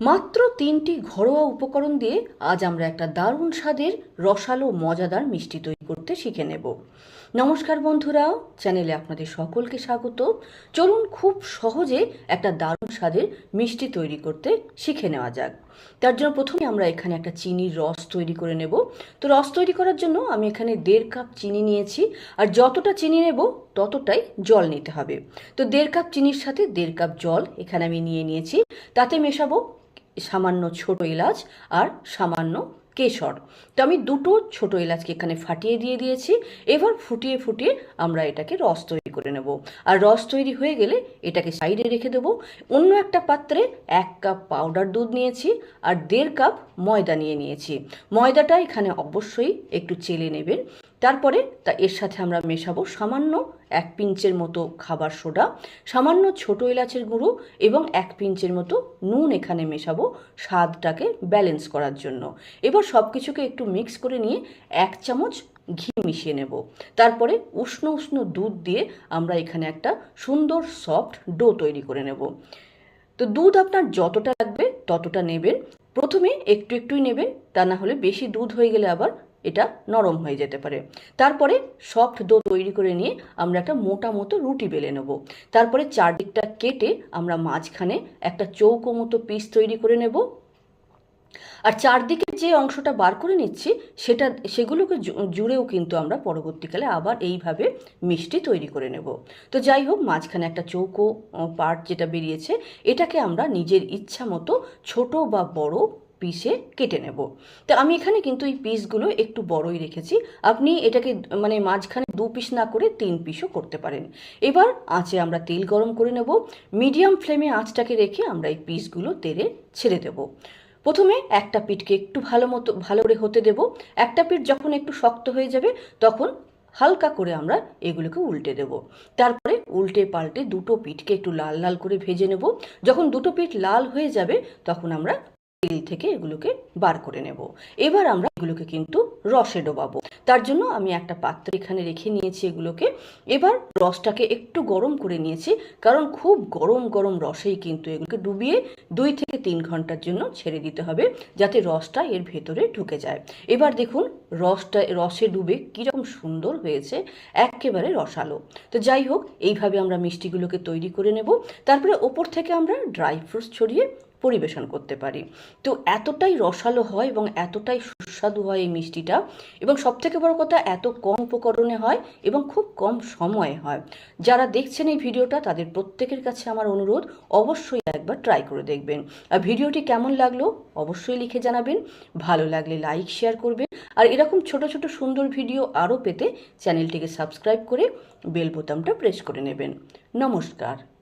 মাত্র তিনটি ঘরোয়া উপকরণ দিয়ে আজ আমরা একটা দারুণ স্বাদের রসালো, মজাদার মিষ্টি তৈরি করতে শিখে নেব। নমস্কার বন্ধুরা, চ্যানেলে আপনাদের সকলকে স্বাগত। চলুন খুব সহজে একটা দারুণ স্বাদের মিষ্টি তৈরি করতে শিখে নেওয়া যাক। তার জন্য প্রথমে আমরা এখানে একটা চিনির রস তৈরি করে নেব। তো রস তৈরি করার জন্য আমি এখানে দেড় কাপ চিনি নিয়েছি। আর যতটা চিনি নেব, ততটাই জল নিতে হবে। তো দেড় কাপ চিনির সাথে দেড় কাপ জল এখানে আমি নিয়ে নিয়েছি। তাতে মেশাবো সামান্য ছোট এলাচ আর সামান্য কেশর। তো আমি দুটো ছোট এলাচকে এখানে ফাটিয়ে দিয়ে দিয়েছি। এবার ফুটিয়ে ফুটিয়ে আমরা এটাকে রস তৈরি করে নেব। আর রস তৈরি হয়ে গেলে এটাকে সাইডে রেখে দেবো। অন্য একটা পাত্রে এক কাপ পাউডার দুধ নিয়েছি আর দেড় কাপ ময়দা নিয়ে নিয়েছি। ময়দাটা এখানে অবশ্যই একটু চেলে নেবেন। তারপরে তা এর সাথে আমরা মেশাবো সামান্য এক পিঞ্চের মতো খাবার সোডা, সামান্য ছোট এলাচের গুঁড়ো এবং এক পিঞ্চের মতো নুন এখানে মেশাবো স্বাদটাকে ব্যালেন্স করার জন্য। এবার সব কিছুকে একটু মিক্স করে নিয়ে এক চামচ ঘি মিশিয়ে নেব। তারপরে উষ্ণ উষ্ণ দুধ দিয়ে আমরা এখানে একটা সুন্দর সফট ডো তৈরি করে নেব। তো দুধ আপনার যতটা লাগবে ততটা নেবেন। প্রথমে একটু একটুই নেবেন, তা না হলে বেশি দুধ হয়ে গেলে আবার এটা নরম হয়ে যেতে পারে। তারপরে সফট দো তৈরি করে নিয়ে আমরা একটা মোটা মতো রুটি বেলে নেব। তারপরে চারদিকটা কেটে আমরা মাঝখানে একটা চৌকো মতো পিস তৈরি করে নেব। আর চারদিকে যে অংশটা বার করে নিচ্ছি, সেটা, সেগুলোকে জুড়েও কিন্তু আমরা পরবর্তীকালে আবার এইভাবে মিষ্টি তৈরি করে নেব। তো যাই হোক, মাঝখানে একটা চৌকো পার্ট যেটা বেরিয়েছে, এটাকে আমরা নিজের ইচ্ছা মতো ছোট বা বড় পিসে কেটে নেব। তো আমি এখানে কিন্তু এই পিসগুলো একটু বড়ই রেখেছি। আপনি এটাকে মানে মাঝখানে দু পিস না করে তিন পিসও করতে পারেন। এবার আঁচে আমরা তেল গরম করে নেব। মিডিয়াম ফ্লেমে আঁচটাকে রেখে আমরা এই পিসগুলো তেলে ছেড়ে দেব। প্রথমে একটা পিঠকে একটু ভালো মতো, ভালো করে হতে দেব। একটা পিঠ যখন একটু শক্ত হয়ে যাবে, তখন হালকা করে আমরা এগুলোকে উল্টে দেব। তারপরে উল্টে পাল্টে দুটো পিঠকে একটু লাল লাল করে ভেজে নেব। যখন দুটো পিঠ লাল হয়ে যাবে, তখন আমরা তেল থেকে এগুলোকে বার করে নেব। এবার আমরা এগুলোকে কিন্তু রসে ডোবাবো। তার জন্য আমি একটা পাত্র এখানে রেখে নিয়েছি এগুলোকে। এবার রসটাকে একটু গরম করে নিয়েছি, কারণ খুব গরম গরম রসেই কিন্তু এগুলোকে ডুবিয়ে দুই থেকে তিন ঘণ্টার জন্য ছেড়ে দিতে হবে, যাতে রসটা এর ভেতরে ঢুকে যায়। এবার দেখুন, রসটা, রসে ডুবে কীরকম সুন্দর হয়েছে, একেবারে রসালো। তো যাই হোক, এইভাবে আমরা মিষ্টিগুলোকে তৈরি করে নেব। তারপরে ওপর থেকে আমরা ড্রাই ফ্রুটস ছড়িয়ে পরিবেশন করতে পারি। তো এতটাই রসালো হয় এবং এতটাই সুস্বাদু হয় এই মিষ্টিটা এবং সবথেকে বড় কথা এত কম উপকরণে হয় এবং খুব কম সময়ে হয়। যারা দেখছেন এই ভিডিওটা, তাদের প্রত্যেকের কাছে আমার অনুরোধ, অবশ্যই একবার ট্রাই করে দেখবেন। আর ভিডিওটি কেমন লাগল অবশ্যই লিখে জানাবেন। ভালো লাগলে লাইক শেয়ার করবেন। আর এরকম ছোট ছোট, সুন্দর ভিডিও আরও পেতে চ্যানেলটিকে সাবস্ক্রাইব করে বেল বোতামটা প্রেস করে নেবেন। নমস্কার।